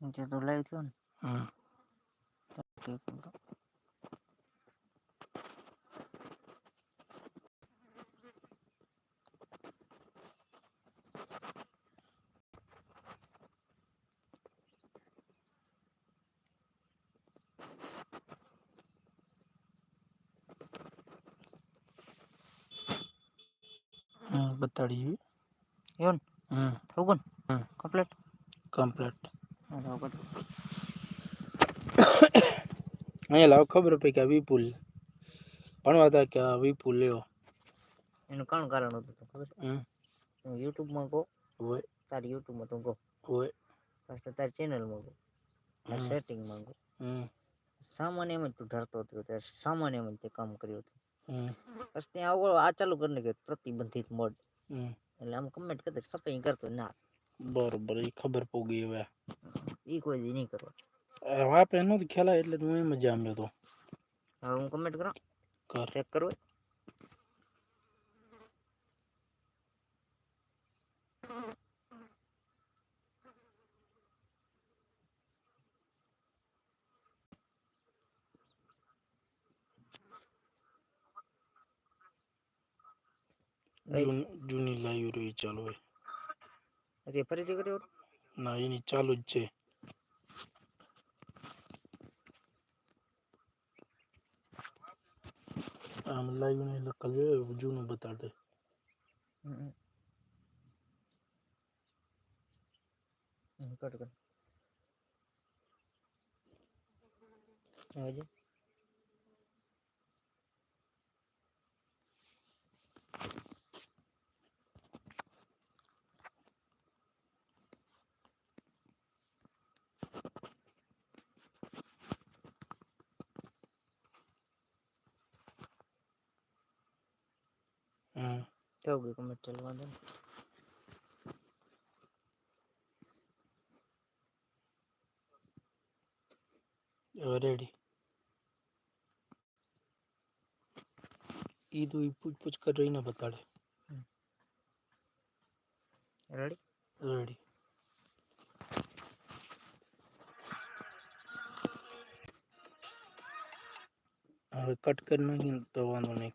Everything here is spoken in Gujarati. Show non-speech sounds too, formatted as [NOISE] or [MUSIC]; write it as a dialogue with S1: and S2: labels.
S1: નીચે તો લાઈવ થયો ને
S2: હમ
S1: એક મિનિટ.
S2: હમ બતાડી
S1: એવો ને
S2: હમ
S1: થયું કોણ
S2: હમ.
S1: કમ્પ્લીટ
S2: કમ્પ્લીટ
S1: બરાબર [COUGHS]
S2: અહીંયા લાવ ખબર પડી કે વિપુલ ભણવા હતા કે વિપુલ લેવો
S1: એનું કોણ કારણ હતું તો ખબર?
S2: હમ.
S1: હું યુટ્યુબમાં કહું
S2: હોય.
S1: તારી યુટ્યુબમાં તું કહો
S2: હોય.
S1: પાછળ તારી ચેનલમાં કહું તારી સેટિંગમાં કહો સામાન્ય એમ જ તું ડરતો હતો ત્યારે સામાન્ય એમ જ તે કામ કર્યું હતું. પછી ત્યાં આવો આ ચાલુ કરીને કે પ્રતિબંધિત મોડ. એટલે આમ કમેન્ટ કરતા ખપે કરતો ના
S2: બરોબર એ ખબર પોગી હવે.
S1: એ કોઈ નહીં કરવા
S2: આપણે નહોતી ખેલાય એટલે હું એમ જ જામ્યો હતો
S1: હવે હું કમેન્ટ કરા?
S2: કર.
S1: ચેક કરો
S2: જૂની લાઈવ રહી ચાલુ હોય.
S1: ફરીથી કર્યું
S2: ના એની ચાલુ જ છે. આમ લાઈવ ને લખલ છે જૂનું બતાડ દે
S1: કટ કર. હજી?
S2: હમ.
S1: થયું ગયું કમેન્ટ ચાલુ? વાંધો નહીં.
S2: હવે રેડી ઈ તો ઈ પૂછ પૂછ કર રહીને બતાડે.
S1: રેડી
S2: રેડી હવે કટ કરી નાખીને તો વાંધો નહીં